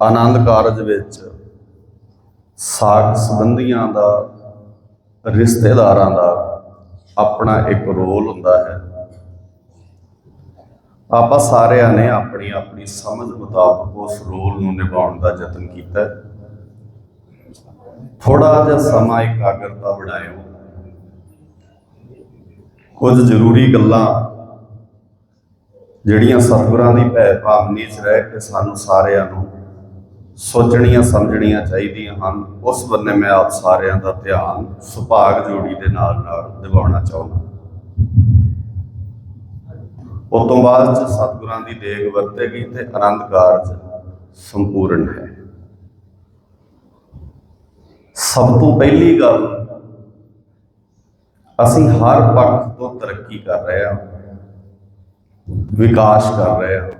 ਆਨੰਦ ਕਾਰਜ ਵਿੱਚ ਸਾਖ ਸੰਬੰਧੀਆਂ ਦਾ, ਰਿਸ਼ਤੇਦਾਰਾਂ ਦਾ ਆਪਣਾ ਇੱਕ ਰੋਲ ਹੁੰਦਾ ਹੈ ਆਪਾਂ ਸਾਰਿਆਂ ਨੇ ਆਪਣੀ ਆਪਣੀ ਸਮਝ ਮੁਤਾਬਕ ਉਸ ਰੋਲ ਨੂੰ ਨਿਭਾਉਣ ਦਾ ਯਤਨ ਕੀਤਾ ਹੈ। ਥੋੜਾ ਜਿਹਾ ਸਮਾਂ ਇਕਾਗਰਤਾ ਬਣਾਇਓ ਕੁਝ ਜ਼ਰੂਰੀ ਗੱਲਾਂ ਜਿਹੜੀਆਂ ਸਤਿਗੁਰਾਂ ਦੀ ਭੈ ਭਾਵਨੀ ਚ ਰਹਿ ਕੇ ਸਾਨੂੰ ਸਾਰਿਆਂ ਨੂੰ ਸੋਚਣੀਆਂ ਸਮਝਣੀਆਂ ਚਾਹੀਦੀਆਂ ਹਨ। ਉਸ ਬੰਨੇ ਮੈਂ ਆਪ ਸਾਰਿਆਂ ਦਾ ਧਿਆਨ ਸੁਭਾਗ ਜੋੜੀ ਦੇ ਨਾਲ ਨਾਲ ਦਿਵਾਉਣਾ ਚਾਹੁੰਦਾ ਉਸ ਤੋਂ ਬਾਅਦ ਚ ਸਤਿਗੁਰਾਂ ਦੀ ਦੇਗ ਵਰਤੇਗੀ ਤੇ ਆਨੰਦ ਕਾਰਜ ਸੰਪੂਰਨ ਹੈ। ਸਭ ਤੋਂ ਪਹਿਲੀ ਗੱਲ, ਅਸੀਂ ਹਰ ਪੱਖ ਤੋਂ ਤਰੱਕੀ ਕਰ ਰਹੇ ਹਾਂ। ਵਿਕਾਸ ਕਰ ਰਹੇ ਹਾਂ।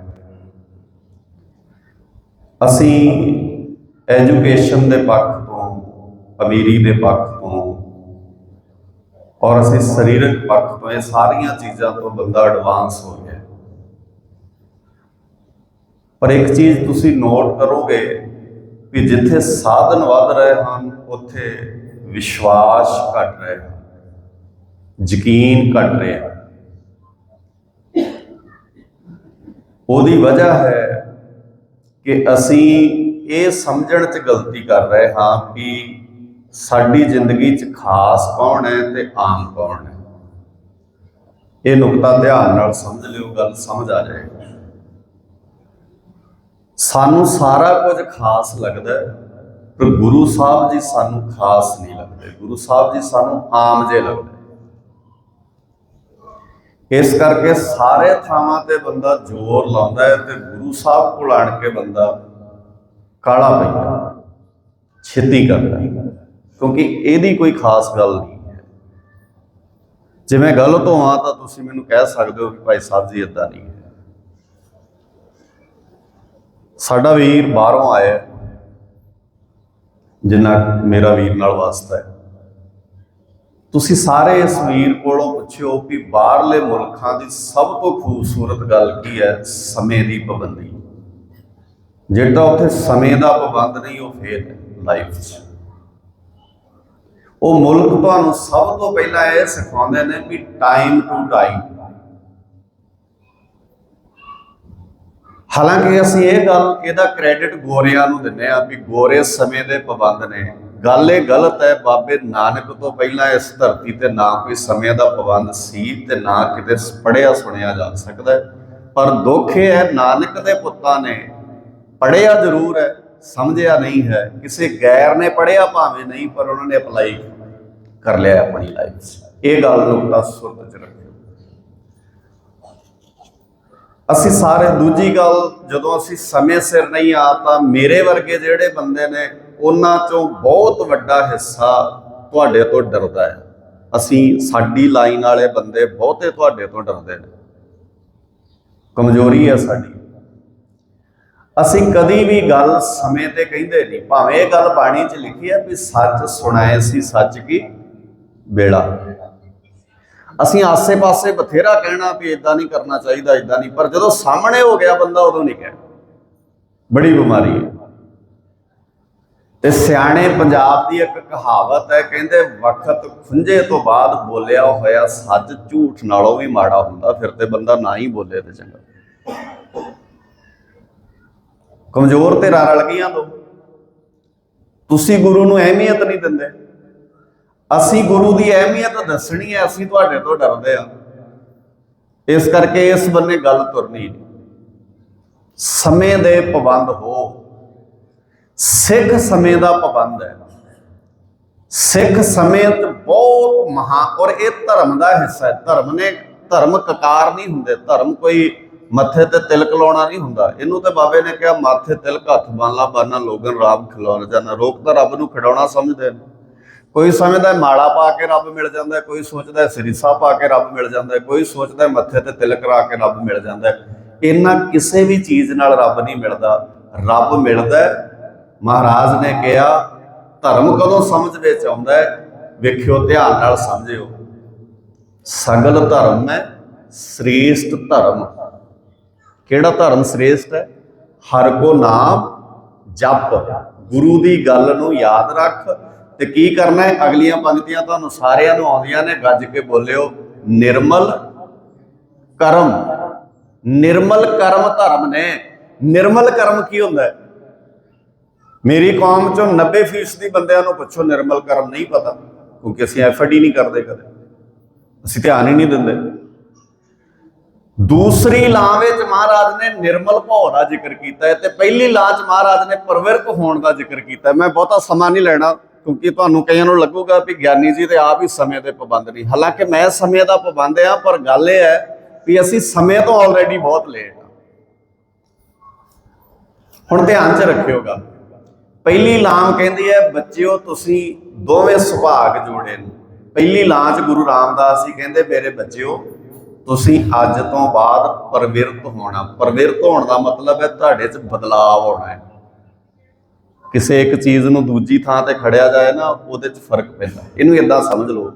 ਅਸੀਂ ਐਜੂਕੇਸ਼ਨ ਦੇ ਪੱਖ ਤੋਂ, ਅਮੀਰੀ ਦੇ ਪੱਖ ਤੋਂ ਔਰ ਅਸੀਂ ਸਰੀਰਕ ਪੱਖ ਤੋਂ ਇਹ ਸਾਰੀਆਂ ਚੀਜ਼ਾਂ ਤੋਂ ਬੰਦਾ ਐਡਵਾਂਸ ਹੋ ਗਿਆ। ਪਰ ਇੱਕ ਚੀਜ਼ ਤੁਸੀਂ ਨੋਟ ਕਰੋਗੇ ਕਿ ਜਿੱਥੇ ਸਾਧਨ ਵੱਧ ਰਹੇ ਹਨ, ਉੱਥੇ ਵਿਸ਼ਵਾਸ ਘਟ ਰਿਹਾ ਹੈ ਯਕੀਨ ਘਟ ਰਿਹਾ ਹੈ ਉਹਦੀ ਵਜ੍ਹਾ ਹੈ ਕਿ ਅਸੀਂ ਇਹ ਸਮਝਣ 'ਚ ਗਲਤੀ ਕਰ ਰਹੇ ਹਾਂ ਕਿ ਸਾਡੀ ਜ਼ਿੰਦਗੀ 'ਚ ਖਾਸ ਕੌਣ ਹੈ ਤੇ ਆਮ ਕੌਣ ਹੈ। ਇਹ ਨੁਕਤਾ ਧਿਆਨ ਨਾਲ ਸਮਝ ਲਿਓ, ਗੱਲ ਸਮਝ ਆ ਜਾਏਗੀ। ਸਾਨੂੰ ਸਾਰਾ ਕੁਝ ਖਾਸ ਲੱਗਦਾ ਪਰ ਗੁਰੂ ਸਾਹਿਬ ਜੀ ਸਾਨੂੰ ਖਾਸ ਨਹੀਂ ਲੱਗਦੇ। ਗੁਰੂ ਸਾਹਿਬ ਜੀ ਸਾਨੂੰ ਆਮ ਜੇ ਲੱਗਦੇ। ਇਸ ਕਰਕੇ ਸਾਰੇ ਥਾਵਾਂ ਤੇ ਬੰਦਾ ਜ਼ੋਰ ਲਾਉਂਦਾ ਹੈ ਤੇ ਗੁਰੂ ਸਾਹਿਬ ਕੋਲ ਆਣ ਕੇ ਬੰਦਾ ਕਾਲਾ ਪੈਂਦਾ ਛੇਤੀ ਕਰਦਾ ਕਿਉਂਕਿ ਇਹਦੀ ਕੋਈ ਖਾਸ ਗੱਲ ਨਹੀਂ ਹੈ। ਜੇ ਮੈਂ ਗਲਤ ਹੋਵਾਂ ਤਾਂ ਤੁਸੀਂ ਮੈਨੂੰ ਕਹਿ ਸਕਦੇ ਹੋ ਕਿ ਭਾਈ ਸਾਹਿਬ ਜੀ ਇਦਾਂ ਨਹੀਂ ਹੈ। ਸਾਡਾ ਵੀਰ ਬਾਹਰੋਂ ਆਇਆ ਜਿੰਨਾ ਮੇਰਾ ਵੀਰ ਨਾਲ ਵਾਸਤਾ ਹੈ। ਤੁਸੀਂ ਸਾਰੇ ਇਸ ਵੀਰ ਕੋਲੋਂ ਪੁੱਛਿਓ ਕਿ ਬਾਹਰਲੇ ਮੁਲਕਾਂ ਦੀ ਸਭ ਤੋਂ ਖੂਬਸੂਰਤ ਗੱਲ ਕੀ ਹੈ? ਸਮੇਂ ਦੀ ਪਾਬੰਦੀ। ਜਿਹੜਾ ਉੱਥੇ ਸਮੇਂ ਦਾ ਪਾਬੰਦ ਨਹੀਂ, ਉਹ ਫੇਲ ਹੈ ਲਾਈਫ 'ਚ। ਉਹ ਮੁਲਕ ਤੁਹਾਨੂੰ ਸਭ ਤੋਂ ਪਹਿਲਾਂ ਇਹ ਸਿਖਾਉਂਦੇ ਨੇ ਵੀ ਟਾਈਮ ਟੂ ਟਾਈਮ ਹਾਲਾਂਕਿ ਅਸੀਂ ਇਹ ਗੱਲ, ਇਹਦਾ ਕ੍ਰੈਡਿਟ ਗੋਰਿਆਂ ਨੂੰ ਦਿੰਨੇ ਆ ਵੀ ਗੋਰੇ ਸਮੇਂ ਦੇ ਪਾਬੰਦ ਨੇ। ਗੱਲ ਇਹ ਗਲਤ ਹੈ, ਬਾਬੇ ਨਾਨਕ ਤੋਂ ਪਹਿਲਾਂ ਇਸ ਧਰਤੀ ਤੇ ਨਾ ਕੋਈ ਸਮੇਂ ਦਾ ਪਾਬੰਦ ਸੀ ਤੇ ਨਾ ਕਿਤੇ ਪੜਿਆ ਸੁਣਿਆ ਜਾ ਸਕਦਾ ਪਰ ਦੁੱਖ ਇਹ ਹੈ, ਨਾਨਕ ਦੇ ਪੁੱਤਾਂ ਨੇ ਪੜਿਆ ਜ਼ਰੂਰ ਹੈ, ਸਮਝਿਆ ਨਹੀਂ ਹੈ। ਕਿਸੇ ਗੈਰ ਨੇ ਪੜਿਆ ਭਾਵੇਂ ਨਹੀਂ, ਪਰ ਉਹਨਾਂ ਨੇ ਅਪਲਾਈ ਕਰ ਲਿਆ ਆਪਣੀ ਲਾਈਫ 'ਚ। ਇਹ ਗੱਲ ਨੂੰ ਤਾਂ ਸੁਰਤ 'ਚ ਰੱਖਿਓ। ਅਸੀਂ ਸਾਰੇ ਦੂਜੀ ਗੱਲ, ਜਦੋਂ ਅਸੀਂ ਸਮੇਂ ਸਿਰ ਨਹੀਂ ਆ ਤਾਂ ਮੇਰੇ ਵਰਗੇ ਜਿਹੜੇ ਬੰਦੇ ਨੇ ਉਹਨਾਂ ਚੋਂ ਬਹੁਤ ਵੱਡਾ ਹਿੱਸਾ ਤੁਹਾਡੇ ਤੋਂ ਡਰਦਾ ਹੈ। ਅਸੀਂ ਸਾਡੀ ਲਾਈਨ ਵਾਲੇ ਬੰਦੇ ਬਹੁਤੇ ਤੁਹਾਡੇ ਤੋਂ ਡਰਦੇ ਨੇ। ਕਮਜ਼ੋਰੀ ਹੈ ਸਾਡੀ। ਅਸੀਂ ਕਦੀ ਵੀ ਗੱਲ ਸਮੇਂ ਤੇ ਕਹਿੰਦੇ ਨਹੀਂ। ਭਾਵੇਂ ਇਹ ਗੱਲ ਬਾਣੀ 'ਚ ਲਿਖੀ ਹੈ ਵੀ ਸੱਚ ਸੁਣਾਏ ਸੀ, ਸੱਚ ਕੀ? ਬੇੜਾ ਅਸੀਂ ਆਸੇ-ਪਾਸੇ ਬਥੇਰਾ ਕਹਿਣਾ ਵੀ ਇਦਾਂ ਨਹੀਂ ਕਰਨਾ ਚਾਹੀਦਾ ਇਦਾਂ ਨਹੀਂ। ਪਰ ਜਦੋਂ ਸਾਹਮਣੇ ਹੋ ਗਿਆ ਬੰਦਾ, ਉਦੋਂ ਨਹੀਂ ਕਹਿਣਾ। ਬੜੀ ਬਿਮਾਰੀ ਹੈ। ਤੇ ਸਿਆਣੇ ਪੰਜਾਬ ਦੀ ਇੱਕ ਕਹਾਵਤ ਹੈ, ਕਹਿੰਦੇ ਵਕਤ ਖੁੰਝੇ ਤੋਂ ਬਾਅਦ ਬੋਲਿਆ ਹੋਇਆ ਸੱਚ ਝੂਠ ਨਾਲੋਂ ਵੀ ਮਾੜਾ ਹੁੰਦਾ, ਫਿਰ ਤੇ ਬੰਦਾ ਨਾ ਹੀ ਬੋਲੇ ਤੇ ਚੰਗਾ। ਕਮਜ਼ੋਰ ਤੇ ਰਲ ਗਈਆਂ ਦੋ। ਤੁਸੀਂ ਗੁਰੂ ਨੂੰ ਅਹਿਮੀਅਤ ਨਹੀਂ ਦਿੰਦੇ। ਅਸੀਂ ਗੁਰੂ ਦੀ ਅਹਿਮੀਅਤ ਦੱਸਣੀ ਹੈ, ਅਸੀਂ ਤੁਹਾਡੇ ਤੋਂ ਡਰਦੇ ਆ ਇਸ ਕਰਕੇ ਇਸ ਬੰਨੇ ਗੱਲ ਤੁਰਨੀ ਸਮੇਂ ਦੇ ਪਾਬੰਦ ਹੋ। ਸਿੱਖ ਸਮੇਂ ਦਾ ਪਾਬੰਦ ਹੈ। ਸਿੱਖ ਸਮੇਂ ਤੇ ਬਹੁਤ ਮਹਾ ਔਰ ਇਹ ਧਰਮ ਦਾ ਹਿੱਸਾ ਹੈ। ਧਰਮ ਨੇ ਧਰਮ ਕਕਾਰ ਨਹੀਂ ਹੁੰਦੇ। ਧਰਮ ਕੋਈ ਮੱਥੇ ਤੇ ਤਿਲਕ ਲਾਉਣਾ ਨਹੀਂ ਹੁੰਦਾ। ਇਹਨੂੰ ਤੇ ਬਾਬੇ ਨੇ ਕਿਹਾ, ਮਾਥੇ ਤਿਲਕ, ਹੱਥ ਬੰਨ ਬੰਨਾ ਲੋਗਨ ਰਾਮ ਖਿਲਾਉਣ ਜਾਣਾ ਰੋਕ ਤਾਂ ਰੱਬ ਨੂੰ ਖਿਡਾਉਣਾ ਸਮਝਦੇ ਨੇ। ਕੋਈ ਸਮਝਦਾ ਹੈ ਮਾਲਾ ਪਾ ਕੇ ਰੱਬ ਮਿਲ ਜਾਂਦਾ ਕੋਈ ਸੋਚਦਾ ਸਰੀਸਾ ਪਾ ਕੇ ਰੱਬ ਮਿਲ ਜਾਂਦਾ ਕੋਈ ਸੋਚਦਾ ਮੱਥੇ ਤੇ ਤਿਲਕ ਰਾ ਕੇ ਰੱਬ ਮਿਲ ਜਾਂਦਾ ਇਹਨਾਂ ਕਿਸੇ ਵੀ ਚੀਜ਼ ਨਾਲ ਰੱਬ ਨਹੀਂ ਮਿਲਦਾ। ਰੱਬ ਮਿਲਦਾ ਮਹਾਰਾਜ ਨੇ ਕਿਹਾ, ਧਰਮ ਕਦੋਂ ਸਮਝ ਵਿੱਚ ਆਉਂਦਾ ਹੈ? ਵੇਖਿਓ, ਧਿਆਨ ਨਾਲ ਸਮਝਿਓ। ਸਗਲ ਧਰਮ ਹੈ, ਸ੍ਰੇਸ਼ਟ ਧਰਮ। ਕਿਹੜਾ ਧਰਮ ਸ੍ਰੇਸ਼ਟ ਹੈ? ਹਰ ਕੋ ਨਾਮ ਜਪ। ਗੁਰੂ ਦੀ ਗੱਲ ਨੂੰ ਯਾਦ ਰੱਖ। ਤੇ ਕੀ ਕਰਨਾ ਹੈ? ਅਗਲੀਆਂ ਪੰਕਤੀਆਂ ਤੁਹਾਨੂੰ ਸਾਰਿਆਂ ਨੂੰ ਆਉਂਦੀਆਂ ਨੇ। ਗੱਜ ਕੇ ਬੋਲਿਓ, ਨਿਰਮਲ ਕਰਮ। ਨਿਰਮਲ ਕਰਮ ਧਰਮ ਨੇ। ਨਿਰਮਲ ਕਰਮ ਕੀ ਹੁੰਦਾ ਹੈ? ਮੇਰੀ ਕੌਮ ਚੋਂ 90% ਦੀ ਬੰਦਿਆਂ ਨੂੰ ਪੁੱਛੋ, ਨਿਰਮਲ ਕਰਮ ਨਹੀਂ ਪਤਾ, ਕਿਉਂਕਿ ਅਸੀਂ ਐਫਰਟ ਹੀ ਨਹੀਂ ਕਰਦੇ ਕਦੇ। ਅਸੀਂ ਧਿਆਨ ਹੀ ਨਹੀਂ ਦਿੰਦੇ। ਦੂਸਰੀ ਲਾਂ ਵਿੱਚ ਮਹਾਰਾਜ ਨੇ ਨਿਰਮਲ ਭਉ ਦਾ ਜ਼ਿਕਰ ਕੀਤਾ ਹੈ ਤੇ ਪਹਿਲੀ ਲਾਂ 'ਚ ਮਹਾਰਾਜ ਨੇ ਪਰਵਿਰਕ ਹੋਣ ਦਾ ਜ਼ਿਕਰ ਕੀਤਾ ਮੈਂ ਬਹੁਤਾ ਸਮਾਂ ਨਹੀਂ ਲੈਣਾ, ਕਿਉਂਕਿ ਤੁਹਾਨੂੰ ਕਈਆਂ ਨੂੰ ਲੱਗੂਗਾ ਵੀ ਗਿਆਨੀ ਜੀ ਤੇ ਆਪ ਹੀ ਸਮੇਂ ਦੇ ਪਾਬੰਦ ਨਹੀਂ ਹਾਲਾਂਕਿ ਮੈਂ ਸਮੇਂ ਦਾ ਪਾਬੰਦ ਆ ਪਰ ਗੱਲ ਇਹ ਹੈ ਵੀ ਅਸੀਂ ਸਮੇਂ ਤੋਂ ਆਲਰੇਡੀ ਬਹੁਤ ਲੇਟ ਆ ਹੁਣ ਧਿਆਨ 'ਚ ਰੱਖਿਓਗਾ ਪਹਿਲੀ ਲਾਮ ਕਹਿੰਦੀ ਹੈ, ਬੱਚਿਓ, ਤੁਸੀਂ ਦੋਵੇਂ ਸੁਭਾਗ ਜੋੜੇ ਨੇ। ਪਹਿਲੀ ਲਾਂ 'ਚ ਗੁਰੂ ਰਾਮਦਾਸ ਜੀ ਕਹਿੰਦੇ, ਮੇਰੇ ਬੱਚਿਓ, ਤੁਸੀਂ ਅੱਜ ਤੋਂ ਬਾਅਦ ਪਰਵਿਰਤ ਹੋਣਾ। ਪਰਵਿਰਤ ਹੋਣ ਦਾ ਮਤਲਬ ਹੈ ਤੁਹਾਡੇ 'ਚ ਬਦਲਾਅ ਹੋਣਾ ਹੈ। ਕਿਸੇ ਇੱਕ ਚੀਜ਼ ਨੂੰ ਦੂਜੀ ਥਾਂ ਤੇ ਖੜਿਆ ਜਾਏ ਨਾ, ਉਹਦੇ 'ਚ ਫ਼ਰਕ ਪੈਂਦਾ। ਇਹਨੂੰ ਇਦਾਂ ਸਮਝ ਲਓ।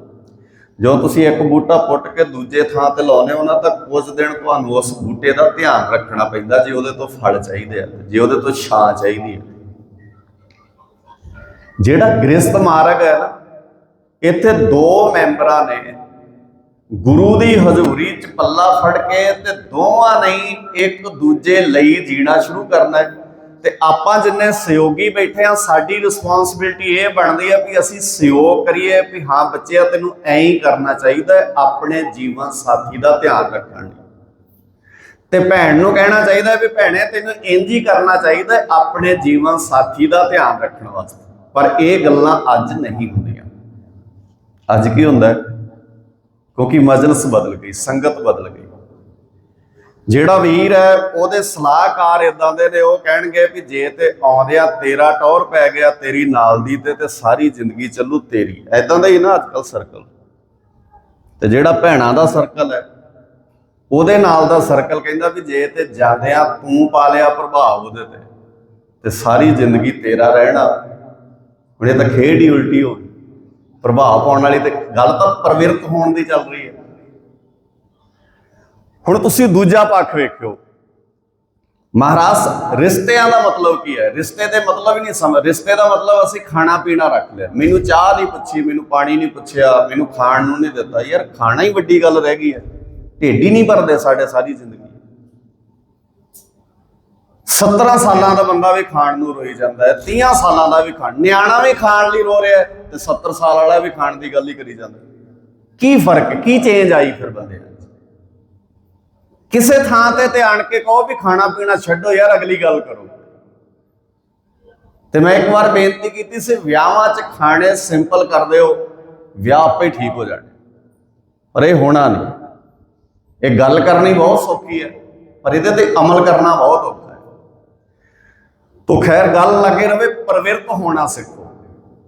ਜੋ ਤੁਸੀਂ ਇੱਕ ਬੂਟਾ ਪੁੱਟ ਕੇ ਦੂਜੇ ਥਾਂ ਤੇ ਲਾਉਨੇ ਹੋ ਨਾ, ਤਾਂ ਕੁਝ ਦਿਨ ਤੁਹਾਨੂੰ ਉਸ ਬੂਟੇ ਦਾ ਧਿਆਨ ਰੱਖਣਾ ਪੈਂਦਾ, ਜੇ ਉਹਦੇ ਤੋਂ ਫਲ ਚਾਹੀਦੇ ਆ, ਜੇ ਉਹਦੇ ਤੋਂ ਛਾਂ ਚਾਹੀਦੀ ਹੈ ਜਿਹੜਾ ਗ੍ਰਸਤ ਮਾਰਗ ਹੈ ਨਾ, ਇੱਥੇ ਦੋ ਮੈਂਬਰਾਂ ਨੇ ਗੁਰੂ ਦੀ ਹਜ਼ੂਰੀ ਚ ਪੱਲਾ ਫੜ ਕੇ ਤੇ ਦੋਵਾਂ ਨੇ ਇੱਕ ਦੂਜੇ ਲਈ ਜੀਣਾ ਸ਼ੁਰੂ ਕਰਨਾ ਹੈ। ਤੇ ਆਪਾਂ ਜਿੰਨੇ ਸਹਿਯੋਗੀ ਬੈਠੇ ਆ ਸਾਡੀ ਰਿਸਪੌਂਸਿਬਿਲਟੀ ਇਹ ਬਣਦੀ ਹੈ ਵੀ ਅਸੀਂ ਸਹਿਯੋਗ ਕਰੀਏ ਵੀ ਹਾਂ, ਬੱਚਿਆ, ਤੈਨੂੰ ਐਂ ਹੀ ਕਰਨਾ ਚਾਹੀਦਾ ਆਪਣੇ ਜੀਵਨ ਸਾਥੀ ਦਾ ਧਿਆਨ ਰੱਖਣ ਲਈ। ਤੇ ਭੈਣ ਨੂੰ ਕਹਿਣਾ ਚਾਹੀਦਾ ਵੀ ਭੈਣੇ, ਤੈਨੂੰ ਇੰਜ ਹੀ ਕਰਨਾ ਚਾਹੀਦਾ ਆਪਣੇ ਜੀਵਨ ਸਾਥੀ ਦਾ ਧਿਆਨ ਰੱਖਣ ਵਾਸਤੇ। ਪਰ ਇਹ ਗੱਲਾਂ ਅੱਜ ਨਹੀਂ ਹੁੰਦੀਆਂ। ਅੱਜ ਕੀ ਹੁੰਦਾ ਕਿਉਂਕਿ ਮਜਲਿਸ ਬਦਲ ਗਈ, ਸੰਗਤ ਬਦਲ ਗਈ। ਜਿਹੜਾ ਵੀਰ ਹੈ, ਉਹਦੇ ਸਲਾਹਕਾਰ ਇਦਾਂ ਦੇ ਨੇ, ਉਹ ਕਹਿਣਗੇ ਵੀ ਜੇ ਤੇ ਆਉਂਦਿਆਂ ਤੇਰਾ ਟੌਰ ਪੈ ਗਿਆ, ਤੇਰੀ ਨਾਲ ਦੀ ਤੇ ਤੇ ਸਾਰੀ ਜ਼ਿੰਦਗੀ ਚੱਲੂ ਤੇਰੀ। ਐਦਾਂ ਦਾ ਹੀ ਨਾ ਅੱਜਕੱਲ ਸਰਕਲ ਤੇ ਜਿਹੜਾ ਭੈਣਾਂ ਦਾ ਸਰਕਲ ਹੈ, ਉਹਦੇ ਨਾਲ ਦਾ ਸਰਕਲ ਕਹਿੰਦਾ ਵੀ ਜੇ ਤੇ ਜਾਂਦਿਆਂ ਤੂੰ ਪਾ ਲਿਆ ਪ੍ਰਭਾਵ ਉਹਦੇ ਤੇ ਤੇ ਸਾਰੀ ਜ਼ਿੰਦਗੀ ਤੇਰਾ ਰਹਿਣਾ। ਹੁਣ ਇਹ ਤਾਂ ਖੇਡ ਹੀ ਉਲਟੀ ਹੋ ਗਈ। ਪ੍ਰਭਾਵ ਪਾਉਣ ਵਾਲੀ ਤੇ ਗੱਲ ਤਾਂ ਪ੍ਰਵਿਰਤ ਹੋਣ ਦੀ ਚੱਲ ਰਹੀ ਹੈ। ਹੁਣ ਤੁਸੀਂ ਦੂਜਾ ਪੱਖ ਵੇਖਿਓ। ਮਹਾਰਾਜ, ਰਿਸ਼ਤਿਆਂ ਦਾ ਮਤਲਬ ਕੀ ਹੈ? ਰਿਸ਼ਤੇ ਦੇ ਮਤਲਬ ਹੀ ਨਹੀਂ ਸਮਝ ਰਿਸ਼ਤੇ ਦਾ ਮਤਲਬ ਅਸੀਂ ਖਾਣਾ ਪੀਣਾ ਰੱਖ ਲਿਆ। ਮੈਨੂੰ ਚਾਹ ਨਹੀਂ ਪੁੱਛੀ, ਮੈਨੂੰ ਪਾਣੀ ਨਹੀਂ ਪੁੱਛਿਆ, ਮੈਨੂੰ ਖਾਣ ਨੂੰ ਨਹੀਂ ਦਿੱਤਾ। ਯਾਰ, ਖਾਣਾ ਹੀ ਵੱਡੀ ਗੱਲ ਰਹਿ ਗਈ ਹੈ। ਢਿੱਡ ਹੀ ਨਹੀਂ ਭਰਦੇ ਸਾਡੇ ਸਾਰੀ ਜ਼ਿੰਦਗੀ। 17 ਸਾਲਾਂ ਦਾ ਬੰਦਾ ਵੀ ਖਾਣ ਨੂੰ ਰੋਈ ਜਾਂਦਾ ਹੈ 30 ਸਾਲਾਂ ਦਾ ਵੀ ਖਾਣ, ਨਿਆਣਾ ਵੀ ਖਾਣ ਲਈ ਰੋ ਰਿਹਾ ਹੈ ਤੇ 70 ਸਾਲ ਵਾਲਾ ਵੀ ਖਾਣ ਦੀ ਗੱਲ ਹੀ ਕਰੀ ਜਾਂਦਾ ਕੀ ਫ਼ਰਕ ਕੀ ਚੇਂਜ ਆਈ ਫਿਰ ਬੰਦੇ ਕਿਸੇ ਥਾਂ ਤੇ ਤੇ ਆਣ ਕੇ ਕਹੋ ਵੀ ਖਾਣਾ ਪੀਣਾ ਛੱਡੋ ਯਾਰ, ਅਗਲੀ ਗੱਲ ਕਰੋ। ਤੇ ਮੈਂ ਇੱਕ ਵਾਰ ਬੇਨਤੀ ਕੀਤੀ ਸੀ, ਵਿਆਹਾਂ 'ਚ ਖਾਣੇ ਸਿੰਪਲ ਕਰ ਦਿਓ, ਵਿਆਹ ਆਪੇ ਠੀਕ ਹੋ ਜਾਣੇ। ਪਰ ਇਹ ਹੋਣਾ ਨਹੀਂ। ਇਹ ਗੱਲ ਕਰਨੀ ਬਹੁਤ ਸੌਖੀ ਹੈ, ਪਰ ਇਹਦੇ ਤੇ ਅਮਲ ਕਰਨਾ ਬਹੁਤ ਔਖਾ ਤੋ ਖੈਰ ਗੱਲ ਲੱਗੇ ਰਵੇ, ਪ੍ਰਵਿਰਤ ਹੋਣਾ ਸਿੱਖੋ।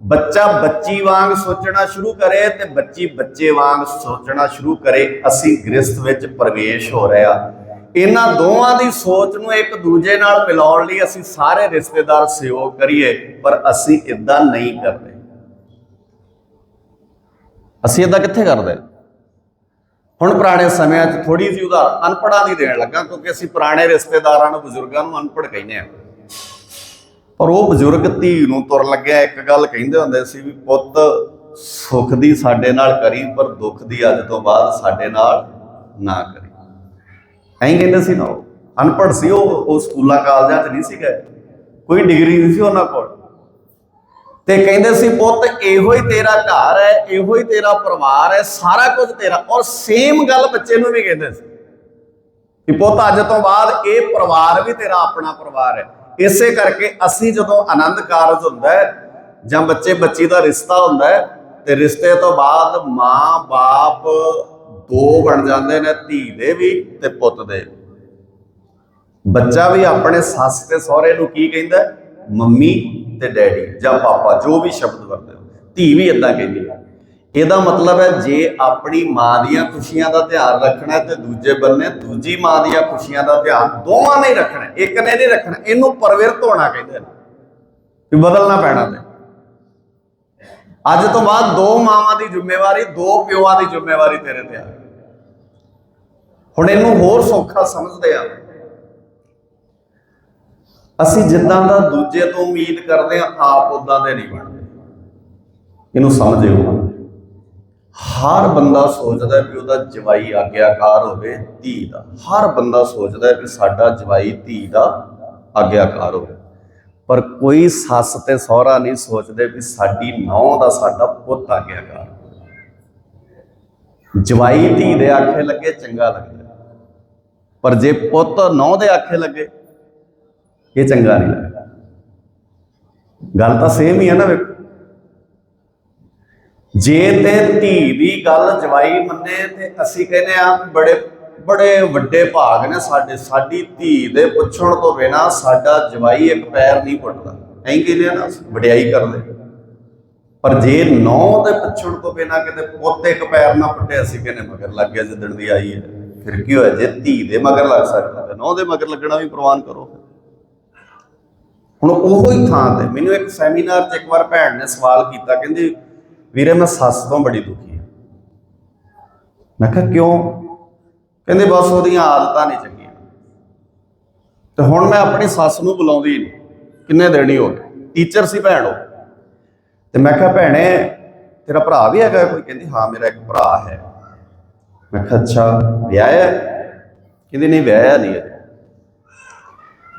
ਬੱਚਾ ਬੱਚੀ ਵਾਂਗ ਸੋਚਣਾ ਸ਼ੁਰੂ ਕਰੇ ਤੇ ਬੱਚੀ ਬੱਚੇ ਵਾਂਗ ਸੋਚਣਾ ਸ਼ੁਰੂ ਕਰੇ। ਅਸੀਂ ਗ੍ਰਸਥ ਵਿੱਚ ਪ੍ਰਵੇਸ਼ ਹੋ ਰਿਹਾ ਇਹਨਾਂ ਦੋਵਾਂ ਦੀ ਸੋਚ ਨੂੰ ਇੱਕ ਦੂਜੇ ਨਾਲ ਮਿਲਾਉਣ ਲਈ ਅਸੀਂ ਸਾਰੇ ਰਿਸ਼ਤੇਦਾਰ ਸਹਿਯੋਗ ਕਰੀਏ, ਪਰ ਅਸੀਂ ਇਦਾਂ ਨਹੀਂ ਕਰਦੇ। ਅਸੀਂ ਇਦਾਂ ਕਿੱਥੇ ਕਰਦੇ? ਹੁਣ ਪੁਰਾਣੇ ਸਮਿਆਂ 'ਚ ਥੋੜੀ ਜਿਹੀ ਉਦਾਹਰਨ ਅਨਪੜਾਂ ਦੀ ਦੇਣ ਲੱਗਾ, ਕਿਉਂਕਿ ਅਸੀਂ ਪੁਰਾਣੇ ਰਿਸ਼ਤੇਦਾਰਾਂ ਨੂੰ ਬਜ਼ੁਰਗਾਂ ਨੂੰ ਅਨਪੜ ਕਹਿੰਦੇ ਆ ਪਰ ਉਹ ਬਜ਼ੁਰਗ ਧੀ ਨੂੰ ਤੁਰ ਲੱਗਿਆ, ਇੱਕ ਗੱਲ ਕਹਿੰਦੇ ਹੁੰਦੇ ਸੀ ਵੀ ਪੁੱਤ ਸੁੱਖ ਦੀ ਸਾਡੇ ਨਾਲ ਕਰੀ, ਪਰ ਦੁੱਖ ਦੀ ਅੱਜ ਤੋਂ ਬਾਅਦ ਸਾਡੇ ਨਾਲ ਨਾ ਕਰੀ। ਐਂ ਕਹਿੰਦੇ ਸੀ ਨਾ ਉਹ। ਅਨਪੜ੍ਹ ਸੀ ਉਹ ਉਹ ਸਕੂਲਾਂ, ਕਾਲਜਾਂ 'ਚ ਨਹੀਂ ਸੀ ਗਏ। ਕੋਈ ਡਿਗਰੀ ਨਹੀਂ ਸੀ ਉਹਨਾਂ ਕੋਲ। ਤੇ ਕਹਿੰਦੇ ਸੀ, ਪੁੱਤ, ਇਹੋ ਹੀ ਤੇਰਾ ਘਰ ਹੈ, ਇਹੋ ਹੀ ਤੇਰਾ ਪਰਿਵਾਰ ਹੈ, ਸਾਰਾ ਕੁਝ ਤੇਰਾ। ਔਰ ਸੇਮ ਗੱਲ ਬੱਚੇ ਨੂੰ ਵੀ ਕਹਿੰਦੇ ਸੀ। ਕਿ ਪੁੱਤ, ਅੱਜ ਤੋਂ ਬਾਅਦ ਇਹ ਪਰਿਵਾਰ ਵੀ ਤੇਰਾ ਆਪਣਾ ਪਰਿਵਾਰ ਹੈ। ਇਸੇ ਕਰਕੇ ਅਸੀਂ ਜਦੋਂ ਆਨੰਦ ਕਾਰਜ ਹੁੰਦਾ ਹੈ, ਜਾਂ ਬੱਚੇ ਬੱਚੀ ਦਾ ਰਿਸ਼ਤਾ ਹੁੰਦਾ ਹੈ, ਤੇ ਰਿਸ਼ਤੇ ਤੋਂ ਬਾਅਦ ਮਾਂ ਬਾਪ ਦੋ ਬਣ ਜਾਂਦੇ ਨੇ, ਧੀ ਦੇ ਵੀ ਤੇ ਪੁੱਤ ਦੇ ਵੀ। ਬੱਚਾ ਵੀ ਆਪਣੇ ਸੱਸ ਤੇ ਸਹੁਰੇ ਨੂੰ ਕੀ ਕਹਿੰਦਾ ਮੰਮੀ ਤੇ ਡੈਡੀ, ਜਾਂ ਪਾਪਾ, ਜੋ ਵੀ ਸ਼ਬਦ ਵਰਤੇ ਧੀ ਵੀ ਇਦਾਂ ਕਹਿੰਦੀ ਇਹਦਾ ਮਤਲਬ ਹੈ ਜੇ ਆਪਣੀ ਮਾਂ ਦੀਆਂ ਖੁਸ਼ੀਆਂ ਦਾ ਧਿਆਨ ਰੱਖਣਾ ਹੈ ਤੇ ਦੂਜੇ ਬੰਨੇ ਦੂਜੀ ਮਾਂ ਦੀਆਂ ਖੁਸ਼ੀਆਂ ਦਾ ਧਿਆਨ ਦੋਵਾਂ ਨੇ ਰੱਖਣਾ, ਇੱਕ ਨੇ ਨਹੀਂ ਰੱਖਣਾ, ਇਹਨੂੰ ਪਰਵਿਰਤ ਹੋਣਾ ਕਹਿੰਦੇ ਨੇ ਵੀ ਬਦਲਣਾ ਪੈਣਾ ਤੇ। ਅੱਜ ਤੋਂ ਬਾਅਦ ਦੋ ਮਾਵਾਂ ਦੀ ਜ਼ਿੰਮੇਵਾਰੀ, ਦੋ ਪਿਓਾਂ ਦੀ ਜ਼ਿੰਮੇਵਾਰੀ ਤੇਰੇ ਤੇ ਆ। ਹੁਣ ਇਹਨੂੰ ਹੋਰ ਸੌਖਾ ਸਮਝਦੇ ਆ। ਅਸੀਂ ਜਿੱਦਾਂ ਦਾ ਦੂਜੇ ਤੋਂ ਉਮੀਦ ਕਰਦੇ ਆ ਆਪ ਉਦਾਂ ਦੇ ਨਹੀਂ ਬਣਦੇ। ਇਹਨੂੰ ਸਮਝਿਓ। ਹਰ ਬੰਦਾ ਸੋਚਦਾ ਵੀ ਉਹਦਾ ਜਵਾਈ ਆਗਿਆਕਾਰ ਹੋਵੇ, ਧੀ ਦਾ। ਹਰ ਬੰਦਾ ਸੋਚਦਾ ਵੀ ਸਾਡਾ ਜਵਾਈ, ਧੀ ਦਾ ਆਗਿਆਕਾਰ ਹੋਵੇ। ਪਰ ਕੋਈ ਸੱਸ ਤੇ ਸਹੁਰਾ ਨਹੀਂ ਸੋਚਦੇ ਵੀ ਸਾਡੀ ਨੌਂ ਦਾ ਸਾਡਾ ਪੁੱਤ ਆਗਿਆਕਾਰ ਜਵਾਈ, ਧੀ ਦੇ ਆਖੇ ਲੱਗੇ, ਚੰਗਾ ਲੱਗਦਾ। ਪਰ ਜੇ ਪੁੱਤ ਨੌਂ ਦੇ ਆਖੇ ਲੱਗੇ, ਇਹ ਚੰਗਾ ਨਹੀਂ ਲੱਗਦਾ। ਗੱਲ ਤਾਂ ਸੇਮ ਹੀ ਹੈ ਨਾ ਵੇਖੋ। ਜੇ ਤੇ ਧੀ ਦੀ ਗੱਲ ਜਵਾਈ ਮੰਨੇ ਤੇ ਅਸੀਂ ਕਹਿੰਦੇ ਆ ਬੜੇ ਬੜੇ ਵੱਡੇ ਭਾਗ ਨੇ ਸਾਡੇ, ਸਾਡੀ ਧੀ ਦੇ ਪੁੱਛਣ ਤੋਂ ਬਿਨਾ ਸਾਡਾ ਜਵਾਈ ਇੱਕ ਪੈਰ ਨਹੀਂ ਪੁੱਟਦਾ। ਐਂ ਕਹਿੰਦੇ ਆ ਨਾ ਵਡਿਆਈ ਕਰਦੇ। ਪਰ ਜੇ ਨੌ ਦੇ ਪੁੱਛਣ ਤੋਂ ਬਿਨਾ ਕਿਤੇ ਪੁੱਤ ਇੱਕ ਪੈਰ ਨਾ ਪੁੱਟੇ, ਅਸੀਂ ਕਹਿੰਦੇ ਮਗਰ ਲੱਗ ਗਿਆ ਜਿੱਦਣ ਦੀ ਆਈ ਹੈ। ਫਿਰ ਕੀ ਹੋਇਆ? ਜੇ ਧੀ ਦੇ ਮਗਰ ਲੱਗ ਸਕਦਾ, ਤੇ ਨੌ ਦੇ ਮਗਰ ਲੱਗਣਾ ਵੀ ਪ੍ਰਵਾਨ ਕਰੋ ਹੁਣ ਉਹੋ ਹੀ ਥਾਂ ਤੇ ਮੈਨੂੰ ਇੱਕ ਸੈਮੀਨਾਰ 'ਚ ਇੱਕ ਵਾਰ ਭੈਣ ਨੇ ਸਵਾਲ ਕੀਤਾ, ਕਹਿੰਦੀ ਵੀਰੇ, ਮੈਂ ਸੱਸ ਤੋਂ ਬੜੀ ਦੁਖੀ ਹਾਂ। ਮੈਂ ਕਿਹਾ, ਕਿਉਂ? ਕਹਿੰਦੇ, ਬਸ ਉਹਦੀਆਂ ਆਦਤਾਂ ਨਹੀਂ ਚੰਗੀਆਂ। ਤੇ ਹੁਣ ਮੈਂ ਆਪਣੀ ਸੱਸ ਨੂੰ ਬੁਲਾਉਂਦੀ ਨਹੀਂ ਕਿੰਨੇ ਦੇਣੀ ਹੀ ਹੋ ਗਏ। ਟੀਚਰ ਸੀ ਭੈਣ ਉਹ। ਤੇ ਮੈਂ ਕਿਹਾ, ਭੈਣੇ, ਤੇਰਾ ਭਰਾ ਵੀ ਹੈਗਾ ਕੋਈ? ਕਹਿੰਦੀ, ਹਾਂ, ਮੇਰਾ ਇੱਕ ਭਰਾ ਹੈ। ਮੈਂ ਕਿਹਾ, ਅੱਛਾ ਵਿਆਹਿਆ ਹੈ? ਕਹਿੰਦੀ, ਨਹੀਂ, ਵਿਆਹਿਆ ਨਹੀਂ ਹੈ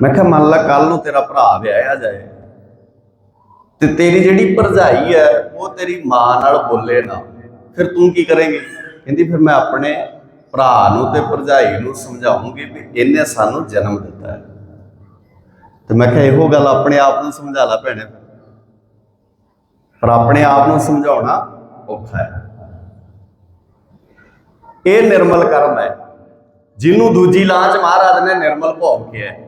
ਮੈਂ ਕਿਹਾ, ਮੰਨ ਲਾ ਕੱਲ ਨੂੰ ਤੇਰਾ ਭਰਾ ਵਿਆਹਿਆ ਜਾਏ। ਤੇ ਤੇਰੀ ਜਿਹੜੀ ਭਰਜਾਈ ਹੈ, ਉਹ ਤੇਰੀ ਮਾਂ ਨਾਲ ਬੋਲੇ ਨਾ। ਫਿਰ ਤੂੰ ਕੀ ਕਰੇਂਗੀ? ਕਹਿੰਦੀ, ਫਿਰ ਮੈਂ ਆਪਣੇ ਭਰਾ ਨੂੰ ਤੇ ਭਰਜਾਈ ਨੂੰ ਸਮਝਾਉਂਗੀ ਵੀ ਇਹਨੇ ਸਾਨੂੰ ਜਨਮ ਦਿੱਤਾ ਹੈ। ਤੇ ਮੈਂ ਕਿਹਾ, ਇਹੋ ਗੱਲ ਆਪਣੇ ਆਪ ਨੂੰ ਸਮਝਾ ਲੈ ਭੈਣੇ। ਪਰ ਆਪਣੇ ਆਪ ਨੂੰ ਸਮਝਾਉਣਾ ਔਖਾ ਹੈ। ਇਹ ਨਿਰਮਲ ਕਰਮ ਹੈ। ਜਿਹਨੂੰ ਦੂਜੀ ਲਾਂਚ ਮਹਾਰਾਜ ਨੇ ਨਿਰਮਲ ਭੋਗ ਕਿਹਾ ਹੈ।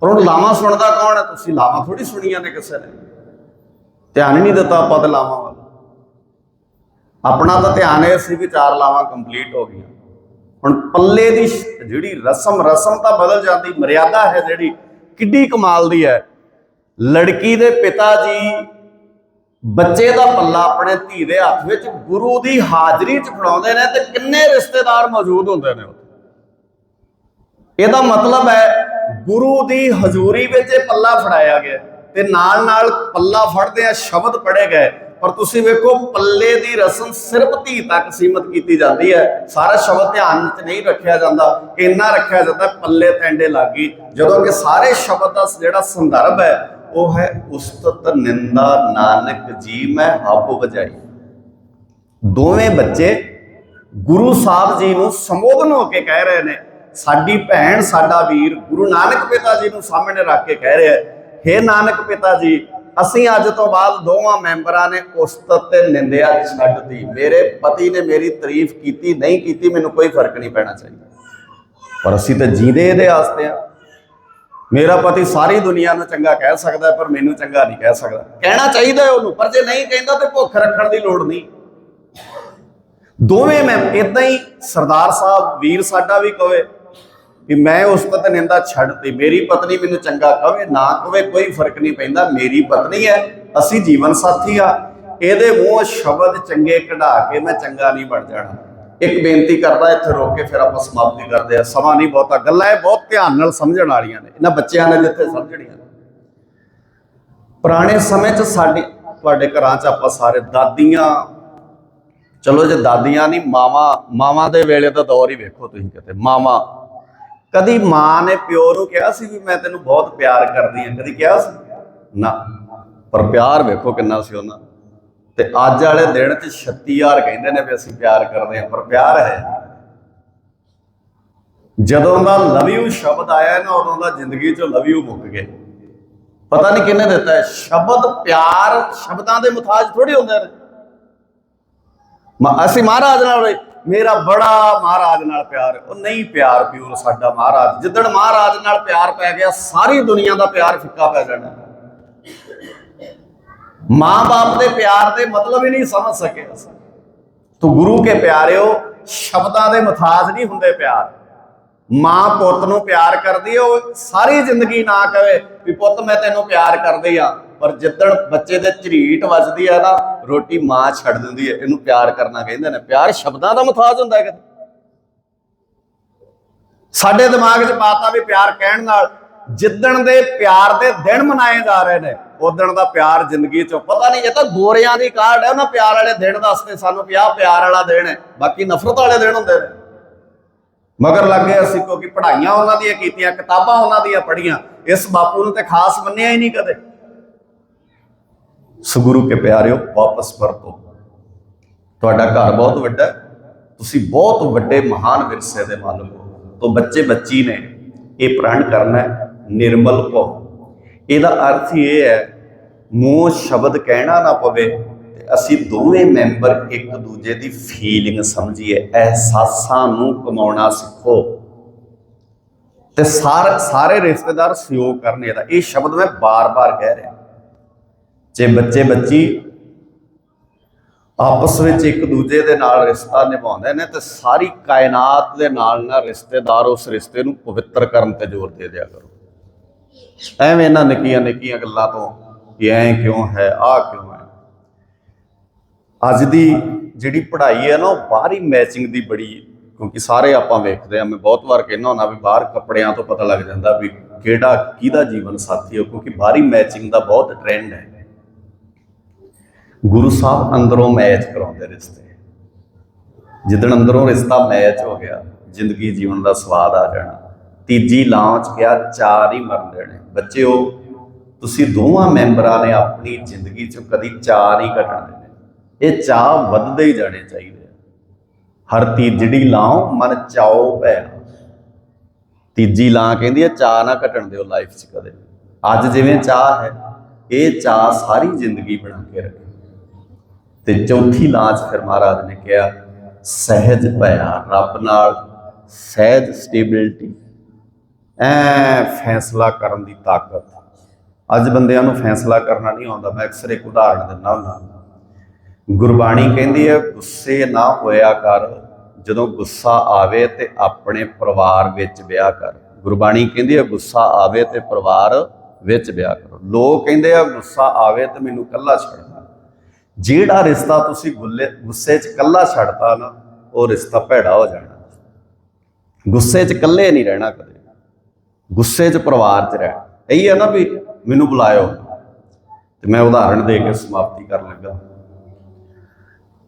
ਪਰ ਹੁਣ ਲਾਵਾਂ ਸੁਣਦਾ ਕੌਣ ਹੈ? ਤੁਸੀਂ ਲਾਵਾਂ ਥੋੜੀ ਸੁਣੀਆਂ ਨੇ ਕਿਸੇ ਨੇ। ਧਿਆਨ ਹੀ ਨਹੀਂ ਦਿੱਤਾ ਆਪਾਂ ਤੇ ਲਾਵਾਂ ਵੱਲ। ਆਪਣਾ ਤਾਂ ਧਿਆਨ ਇਹ ਸੀ ਵੀ ਚਾਰ ਲਾਵਾਂ ਕੰਪਲੀਟ ਹੋ ਗਈਆਂ। ਹੁਣ ਪੱਲੇ ਦੀ ਜਿਹੜੀ ਰਸਮ ਰਸਮ ਤਾਂ ਬਦਲ ਜਾਂਦੀ, ਮਰਿਆਦਾ ਹੈ ਜਿਹੜੀ, ਕਿੱਡੀ ਕਮਾਲ ਦੀ ਹੈ। ਲੜਕੀ ਦੇ ਪਿਤਾ ਜੀ, ਬੱਚੇ ਦਾ ਪੱਲਾ ਆਪਣੇ ਧੀ ਦੇ ਹੱਥ ਵਿੱਚ, ਗੁਰੂ ਦੀ ਹਾਜ਼ਰੀ 'ਚ ਫੜਾਉਂਦੇ ਨੇ ਤੇ ਕਿੰਨੇ ਰਿਸ਼ਤੇਦਾਰ ਮੌਜੂਦ ਹੁੰਦੇ ਨੇ ਉੱਥੇ। ਇਹਦਾ ਮਤਲਬ ਹੈ ਗੁਰੂ ਦੀ ਹਜ਼ੂਰੀ ਵਿੱਚ ਇਹ ਪੱਲਾ ਫੜਾਇਆ ਗਿਆ। ਤੇ ਨਾਲ ਨਾਲ ਪੱਲਾ ਫੜਦੇ ਆ, ਸ਼ਬਦ ਪੜੇ ਗਏ। ਪਰ ਤੁਸੀਂ ਵੇਖੋ, ਪੱਲੇ ਦੀ ਰਸਮ ਸਿਰਫ ਧੀ ਤੱਕ ਸੀਮਤ ਕੀਤੀ ਜਾਂਦੀ ਹੈ। ਸਾਰਾ ਸ਼ਬਦ ਧਿਆਨ ਵਿੱਚ ਨਹੀਂ ਰੱਖਿਆ ਜਾਂਦਾ, ਇੰਨਾ ਰੱਖਿਆ ਜਾਂਦਾ ਪੱਲੇ ਟੈਂਡੇ ਲੱਗੀ। ਜਦੋਂ ਕਿ ਸਾਰੇ ਸ਼ਬਦ ਦਾ ਜਿਹੜਾ ਸੰਦਰਭ ਹੈ, ਉਹ ਹੈ, ਉਸਤਤ ਨਿੰਦਾ ਨਾਨਕ ਜੀ, ਮੈਂ ਹੱਬ ਵਜਾਈ। ਦੋਵੇਂ ਬੱਚੇ ਗੁਰੂ ਸਾਹਿਬ ਜੀ ਨੂੰ ਸੰਬੋਧਨ ਹੋ ਕੇ ਕਹਿ ਰਹੇ ਨੇ। ਸਾਡੀ ਭੈਣ, ਸਾਡਾ ਵੀਰ ਗੁਰੂ ਨਾਨਕ ਪਿਤਾ ਜੀ ਨੂੰ ਸਾਹਮਣੇ ਰੱਖ ਕੇ ਕਹਿ ਰਿਹਾ ਹੈ हे ਨਾਨਕ ਪਿਤਾ ਜੀ, ਅਸੀਂ ਅੱਜ ਤੋਂ ਬਾਅਦ ਦੋਵਾਂ ਮੈਂਬਰਾਂ ਨੇ ਉਸਤਤ ਤੇ ਨਿੰਦਿਆ ਛੱਡਤੀ ਮੇਰੇ ਪਤੀ ਨੇ ਮੇਰੀ ਤਾਰੀਫ ਕੀਤੀ, ਨਹੀਂ ਕੀਤੀ, ਮੈਨੂੰ ਕੋਈ ਫ਼ਰਕ ਨਹੀਂ ਪੈਣਾ ਚਾਹੀਦਾ। ਪਰ ਅਸੀਂ ਤਾਂ ਜੀਦੇ ਇਹਦੇ ਵਾਸਤੇ ਆ। ਮੇਰਾ ਪਤੀ ਸਾਰੀ ਦੁਨੀਆ ਨੂੰ ਚੰਗਾ ਕਹਿ ਸਕਦਾ ਪਰ ਮੈਨੂੰ ਚੰਗਾ ਨਹੀਂ ਕਹਿ ਸਕਦਾ। ਕਹਿਣਾ ਚਾਹੀਦਾ ਹੈ ਉਹਨੂੰ, ਪਰ ਜੇ ਨਹੀਂ ਕਹਿੰਦਾ ਤੇ ਭੁੱਖ ਰੱਖਣ ਦੀ ਲੋੜ ਨਹੀਂ। ਦੋਵੇਂ ਮੈਂ ਇਦਾਂ ਹੀ ਸਰਦਾਰ ਸਾਹਿਬ, ਵੀਰ ਸਾਡਾ ਵੀ ਕਵੇ ਵੀ ਮੈਂ ਉਸ ਪਤ ਨਿੰਦਾ ਛੱਡਤੀ ਮੇਰੀ ਪਤਨੀ ਮੈਨੂੰ ਚੰਗਾ ਕਵੇ, ਨਾ ਕਵੇ ਕੋਈ ਫ਼ਰਕ ਨਹੀਂ ਪੈਂਦਾ, ਮੇਰੀ ਪਤਨੀ ਹੈ, ਅਸੀਂ ਜੀਵਨ ਸਾਥੀ ਆ। ਇਹਦੇ ਮੂੰਹ ਸ਼ਬਦ ਚੰਗੇ ਕਢਾ ਕੇ ਮੈਂ ਚੰਗਾ ਨਹੀਂ ਬਣ ਜਾਣਾ। ਇੱਕ ਬੇਨਤੀ ਕਰਦਾ, ਇੱਥੇ ਰੋਕ ਕੇ ਫਿਰ ਆਪਾਂ ਸਮਾਪਤੀ ਕਰਦੇ ਆ ਸਮਾਂ ਨਹੀਂ ਬਹੁਤਾ, ਗੱਲਾਂ ਇਹ ਬਹੁਤ ਧਿਆਨ ਨਾਲ ਸਮਝਣ ਵਾਲੀਆਂ ਨੇ। ਇਹਨਾਂ ਬੱਚਿਆਂ ਨੇ ਜਿੱਥੇ ਸਮਝਣੀਆਂ ਨੇ। ਪੁਰਾਣੇ ਸਮੇਂ 'ਚ ਸਾਡੇ ਤੁਹਾਡੇ ਘਰਾਂ 'ਚ ਆਪਾਂ ਸਾਰੇ ਦਾਦੀਆਂ ਚਲੋ ਜੇ ਦਾਦੀਆਂ ਨਹੀਂ, ਮਾਵਾ ਮਾਵਾ ਦੇ ਵੇਲੇ ਦਾ ਦੌਰ ਹੀ ਵੇਖੋ ਤੁਸੀਂ ਕਿਤੇ। ਮਾਵਾ ਕਦੀ ਮਾਂ ਨੇ ਪਿਓ ਨੂੰ ਕਿਹਾ ਸੀ ਵੀ ਮੈਂ ਤੈਨੂੰ ਬਹੁਤ ਪਿਆਰ ਕਰਦੀ ਹਾਂ? ਕਦੀ ਕਿਹਾ ਸੀ? ਨਾ। ਪਰ ਪਿਆਰ ਵੇਖੋ ਕਿੰਨਾ ਸੀ ਉਹਨਾਂ ਤੇ ਅੱਜ ਵਾਲੇ ਦਿਨ 'ਚ 36000 ਕਹਿੰਦੇ ਨੇ ਵੀ ਅਸੀਂ ਪਿਆਰ ਕਰਦੇ ਹਾਂ, ਪਰ ਪਿਆਰ ਹੈ। ਜਦੋਂ ਦਾ ਲਵ ਯੂ ਸ਼ਬਦ ਆਇਆ ਨਾ, ਉਦੋਂ ਦਾ ਜ਼ਿੰਦਗੀ 'ਚੋਂ ਲਵ ਯੂ ਮੁੱਕ ਗਿਆ ਪਤਾ ਨਹੀਂ ਕਿਹਨੇ ਦਿੱਤਾ ਹੈ? ਸ਼ਬਦ ਪਿਆਰ ਸ਼ਬਦਾਂ ਦੇ ਮੁਤਾਜ ਥੋੜੇ ਹੁੰਦੇ ਨੇ। ਅਸੀਂ ਮਹਾਰਾਜ ਨਾਲ ਮੇਰਾ ਬੜਾ ਮਹਾਰਾਜ ਨਾਲ ਪਿਆਰ। ਉਹ ਨਹੀਂ ਪਿਆਰ ਪਿਓਰ ਸਾਡਾ ਮਹਾਰਾਜ। ਜਿੱਦਣ ਮਹਾਰਾਜ ਨਾਲ ਪਿਆਰ ਪੈ ਗਿਆ, ਸਾਰੀ ਦੁਨੀਆ ਦਾ ਪਿਆਰ ਫਿੱਕਾ ਪੈ ਜਾਣਾ। ਮਾਂ-ਬਾਪ ਦੇ ਪਿਆਰ ਦੇ ਮਤਲਬ ਹੀ ਨਹੀਂ ਸਮਝ ਸਕੇ ਅਸੀਂ। ਤੋ ਗੁਰੂ ਕੇ ਪਿਆਰਿਓ, ਸ਼ਬਦਾਂ ਦੇ ਮਥਾਜ ਨਹੀਂ ਹੁੰਦੇ ਪਿਆਰ। ਮਾਂ ਪੁੱਤ ਨੂੰ ਪਿਆਰ ਕਰਦੀ ਉਹ ਸਾਰੀ ਜ਼ਿੰਦਗੀ ਨਾ ਕਵੇ ਵੀ ਪੁੱਤ, ਮੈਂ ਤੈਨੂੰ ਪਿਆਰ ਕਰਦੀ ਆ। ਪਰ ਜਿੱਦਣ ਬੱਚੇ ਦੇ ਝਰੀਟ ਵੱਜਦੀ ਆ ਨਾ, ਰੋਟੀ ਮਾਂ ਛੱਡ ਦਿੰਦੀ ਹੈ ਇਹਨੂੰ ਪਿਆਰ ਕਰਨਾ ਕਹਿੰਦੇ ਨੇ। ਪਿਆਰ ਸ਼ਬਦਾਂ ਦਾ ਮਥਾਜ ਹੁੰਦਾ ਹੈ ਕਦੇ। ਸਾਡੇ ਦਿਮਾਗ 'ਚ ਪਾਤਾ ਵੀ ਪਿਆਰ ਕਹਿਣ ਨਾਲ ਜਿੱਦਣ ਦੇ ਪਿਆਰ ਦੇ ਦਿਨ ਮਨਾਏ ਜਾ ਰਹੇ ਨੇ ਉਦਣ ਦਾ ਪਿਆਰ ਜ਼ਿੰਦਗੀ ਚੋਂ ਪਤਾ ਨਹੀਂ, ਇਹ ਤਾਂ ਗੋਰਿਆਂ ਦੀ ਕਾਢ ਹੈ ਉਹਨਾਂ ਪਿਆਰ ਵਾਲੇ ਦਿਨ ਦੱਸਦੇ ਸਾਨੂੰ ਕਿ ਆਹ ਪਿਆਰ ਵਾਲਾ ਦਿਨ ਹੈ, ਬਾਕੀ ਨਫ਼ਰਤ ਵਾਲੇ ਦਿਨ ਹੁੰਦੇ ਨੇ। ਮਗਰ ਲੱਗੇ ਅਸੀਂ ਕਿਉਂਕਿ ਪੜ੍ਹਾਈਆਂ ਉਹਨਾਂ ਦੀਆਂ ਕੀਤੀਆਂ, ਕਿਤਾਬਾਂ ਉਹਨਾਂ ਦੀਆਂ ਪੜ੍ਹੀਆਂ, ਇਸ ਬਾਪੂ ਨੂੰ ਤੇ ਖਾਸ ਮੰਨਿਆ ਹੀ ਨਹੀਂ ਕਦੇ। ਸੁਗੁਰੂ ਕੇ ਪਿਆਰਿਓ, ਵਾਪਸ ਪਰਤੋ ਤੁਹਾਡਾ ਘਰ ਬਹੁਤ ਵੱਡਾ ਤੁਸੀਂ ਬਹੁਤ ਵੱਡੇ ਮਹਾਨ ਵਿਰਸੇ ਦੇ ਮਾਲਕ ਹੋ। ਤੋਂ ਬੱਚੇ ਬੱਚੀ ਨੇ, ਇਹ ਪ੍ਰਣ ਕਰਨਾ ਨਿਰਮਲ ਕੋ ਇਹਦਾ ਅਰਥ ਇਹ ਹੈ, ਮੂੰਹ ਸ਼ਬਦ ਕਹਿਣਾ ਨਾ ਪਵੇ, ਤੇ ਅਸੀਂ ਦੋਵੇਂ ਮੈਂਬਰ ਇੱਕ ਦੂਜੇ ਦੀ ਫੀਲਿੰਗ ਸਮਝੀਏ, ਅਹਿਸਾਸਾਂ ਨੂੰ ਕਮਾਉਣਾ ਸਿੱਖੋ। ਤੇ ਸਾਰੇ ਸਾਰੇ ਰਿਸ਼ਤੇਦਾਰ ਸਹਿਯੋਗ ਕਰਨ ਇਹਦਾ। ਇਹ ਸ਼ਬਦ ਮੈਂ ਬਾਰ-ਬਾਰ ਕਹਿ ਰਿਹਾ। ਜੇ ਬੱਚੇ ਬੱਚੀ ਆਪਸ ਵਿੱਚ ਇੱਕ ਦੂਜੇ ਦੇ ਨਾਲ ਰਿਸ਼ਤਾ ਨਿਭਾਉਂਦੇ ਨੇ ਤੇ ਸਾਰੀ ਕਾਇਨਾਤ ਦੇ ਨਾਲ ਨਾ ਰਿਸ਼ਤੇਦਾਰ ਉਸ ਰਿਸ਼ਤੇ ਨੂੰ ਪਵਿੱਤਰ ਕਰਨ ਤੇ ਜ਼ੋਰ ਦੇ ਦਿਆ ਕਰੋ। ਐਵੇਂ ਇਹਨਾਂ ਨਿੱਕੀਆਂ ਨਿੱਕੀਆਂ ਗੱਲਾਂ ਤੋਂ ਕਿ ਐਂ ਕਿਉਂ ਹੈ, ਆਹ ਕਿਉਂ ਹੈ। ਅੱਜ ਦੀ ਜਿਹੜੀ ਪੜ੍ਹਾਈ ਹੈ ਨਾ, ਉਹ ਬਾਹਰੀ ਮੈਚਿੰਗ ਦੀ ਬੜੀ ਕਿਉਂਕਿ ਸਾਰੇ ਆਪਾਂ ਵੇਖਦੇ ਆ ਮੈਂ ਬਹੁਤ ਵਾਰ ਕਹਿੰਦਾ ਹੁੰਦਾ ਵੀ ਬਾਹਰ ਕੱਪੜਿਆਂ ਤੋਂ ਪਤਾ ਲੱਗ ਜਾਂਦਾ ਵੀ ਕਿਹੜਾ, ਕਿਹਦਾ ਜੀਵਨ ਸਾਥੀ ਹੋ, ਕਿਉਂਕਿ ਬਾਹਰੀ ਮੈਚਿੰਗ ਦਾ ਬਹੁਤ ਟ੍ਰੈਂਡ ਹੈ। ਗੁਰੂ ਸਾਹਿਬ ਅੰਦਰੋਂ ਮੈਚ ਕਰਾਉਂਦੇ ਰਿਸ਼ਤੇ। ਜਿੱਦਣ ਅੰਦਰੋਂ ਰਿਸ਼ਤਾ ਮੈਚ ਹੋ ਗਿਆ, ਜ਼ਿੰਦਗੀ ਜੀਵਨ ਦਾ ਸਵਾਦ ਆ ਜਾਣਾ। ਤੀਜੀ ਲਾਂਚ ਕਿਹਾ, ਚਾਰ ਹੀ ਮਰਨ ਦੇਣੇ। ਬੱਚਿਓ, ਤੁਸੀਂ ਦੋਵਾਂ ਮੈਂਬਰਾਂ ਨੇ ਆਪਣੀ ਜ਼ਿੰਦਗੀ 'ਚ ਕਦੀ ਚਾਰ ਹੀ ਘਟਣ ਦੇਣੇ। ਇਹ ਚਾਹ ਵੱਧਦੇ ਹੀ ਜਾਣੇ ਚਾਹੀਦੇ ਆ। ਹਰ ਤੀਜੜੀ ਲਾਓ ਮਨ ਚਾਓ ਪੈ ਤੀਜੀ ਲਾਂ ਕਹਿੰਦੀ ਹੈ ਚਾਹ ਨਾ ਘਟਣ ਦਿਓ ਲਾਈਫ 'ਚ ਕਦੇ। ਅੱਜ ਜਿਵੇਂ ਚਾਹ ਹੈ, ਇਹ ਚਾਹ ਸਾਰੀ ਜ਼ਿੰਦਗੀ ਬਣਾ ਕੇ ਰੱਖੋ। ਤੇ ਚੌਥੀ ਲਾਂਚ ਫਿਰ ਮਹਾਰਾਜ ਨੇ ਕਿਹਾ, ਸਹਿਜ ਭਇਆ, ਰੱਬ ਨਾਲ ਸਹਿਜ ਸਟੇਬਿਲਿਟੀ ਐ ਫੈਸਲਾ ਕਰਨ ਦੀ ਤਾਕਤ। ਅੱਜ ਬੰਦਿਆਂ ਨੂੰ ਫੈਸਲਾ ਕਰਨਾ ਨਹੀਂ ਆਉਂਦਾ, ਮੈਂ ਅਕਸਰ ਇੱਕ ਉਦਾਹਰਣ ਦਿੰਦਾ ਹੁੰਦਾ। ਗੁਰਬਾਣੀ ਕਹਿੰਦੀ ਹੈ, ਗੁੱਸੇ ਨਾ ਹੋਇਆ ਕਰ, ਜਦੋਂ ਗੁੱਸਾ ਆਵੇ ਤੇ ਆਪਣੇ ਪਰਿਵਾਰ ਵਿੱਚ ਵਿਆਹ ਕਰ। ਗੁਰਬਾਣੀ ਕਹਿੰਦੀ ਹੈ, ਗੁੱਸਾ ਆਵੇ ਤੇ ਪਰਿਵਾਰ ਵਿੱਚ ਵਿਆਹ ਕਰੋ। ਲੋਕ ਕਹਿੰਦੇ ਆ, ਗੁੱਸਾ ਆਵੇ ਤੇ ਮੈਨੂੰ ਇਕੱਲਾ ਛੱਡ ਜਿਹੜਾ ਰਿਸ਼ਤਾ ਤੁਸੀਂ ਗੁੱਲੇ ਗੁੱਸੇ 'ਚ ਇਕੱਲਾ ਛੱਡਤਾ ਨਾ, ਉਹ ਰਿਸ਼ਤਾ ਭੈੜਾ ਹੋ ਜਾਣਾ। ਗੁੱਸੇ 'ਚ ਇਕੱਲੇ ਨਹੀਂ ਰਹਿਣਾ ਕਦੇ। ਗੁੱਸੇ 'ਚ ਪਰਿਵਾਰ 'ਚ ਰਹਿਣਾ। ਇਹੀ ਹੈ ਨਾ ਵੀ ਮੈਨੂੰ ਬੁਲਾਇਓ। ਤੇ ਮੈਂ ਉਦਾਹਰਣ ਦੇ ਕੇ ਸਮਾਪਤੀ ਕਰਨ ਲੱਗਾ।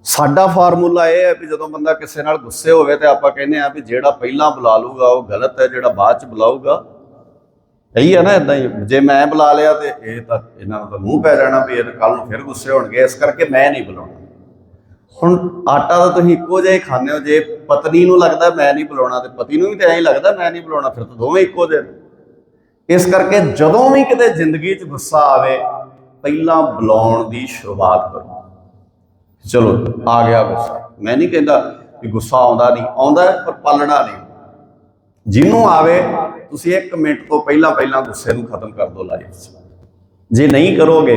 ਸਾਡਾ ਫਾਰਮੂਲਾ ਇਹ ਹੈ ਵੀ ਜਦੋਂ ਬੰਦਾ ਕਿਸੇ ਨਾਲ ਗੁੱਸੇ ਹੋਵੇ ਤੇ ਆਪਾਂ ਕਹਿੰਦੇ ਆ ਵੀ ਜਿਹੜਾ ਪਹਿਲਾਂ ਬੁਲਾ ਲੂਗਾ ਉਹ ਗਲਤ ਹੈ, ਜਿਹੜਾ ਬਾਅਦ 'ਚ ਬੁਲਾਊਗਾ ਇਹੀ ਹੈ ਨਾ ਇਦਾਂ ਹੀ, ਜੇ ਮੈਂ ਬੁਲਾ ਲਿਆ ਤੇ ਇਹ ਤਾਂ ਇਹਨਾਂ ਨੂੰ ਤਾਂ ਮੂੰਹ ਪੈ ਜਾਣਾ ਵੀ ਇਹ ਕੱਲ ਨੂੰ ਫਿਰ ਗੁੱਸੇ ਹੋਣਗੇ, ਇਸ ਕਰਕੇ ਮੈਂ ਨਹੀਂ ਬੁਲਾਉਣਾ। ਹੁਣ ਆਟਾ ਤਾਂ ਤੁਸੀਂ ਇੱਕੋ ਜਿਹਾ ਹੀ ਖਾਂਦੇ ਹੋ, ਜੇ ਪਤਨੀ ਨੂੰ ਲੱਗਦਾ ਮੈਂ ਨਹੀਂ ਬੁਲਾਉਣਾ ਤੇ ਪਤੀ ਨੂੰ ਵੀ ਤਾਂ ਐਂ ਹੀ ਲੱਗਦਾ ਮੈਂ ਨਹੀਂ ਬੁਲਾਉਣਾ, ਫਿਰ ਤਾਂ ਦੋਵੇਂ ਇੱਕੋ ਜਿਹੇ ਨੇ। ਇਸ ਕਰਕੇ ਜਦੋਂ ਵੀ ਕਿਤੇ ਜ਼ਿੰਦਗੀ 'ਚ ਗੁੱਸਾ ਆਵੇ, ਪਹਿਲਾਂ ਬੁਲਾਉਣ ਦੀ ਸ਼ੁਰੂਆਤ ਕਰੋ। ਚਲੋ, ਆ ਗਿਆ ਗੁੱਸਾ। ਮੈਂ ਨਹੀਂ ਕਹਿੰਦਾ ਕਿ ਗੁੱਸਾ ਆਉਂਦਾ ਨਹੀਂ, ਆਉਂਦਾ ਪਰ ਪਾਲਣਾ ਨਹੀਂ। ਜਿਹਨੂੰ ਆਵੇ ਤੁਸੀਂ 1 ਮਿੰਟ ਤੋਂ ਪਹਿਲਾਂ ਪਹਿਲਾਂ ਗੁੱਸੇ ਨੂੰ ਖਤਮ ਕਰ ਦਿਓ ਲਾਈਫ 'ਚ ਜੇ ਨਹੀਂ ਕਰੋਗੇ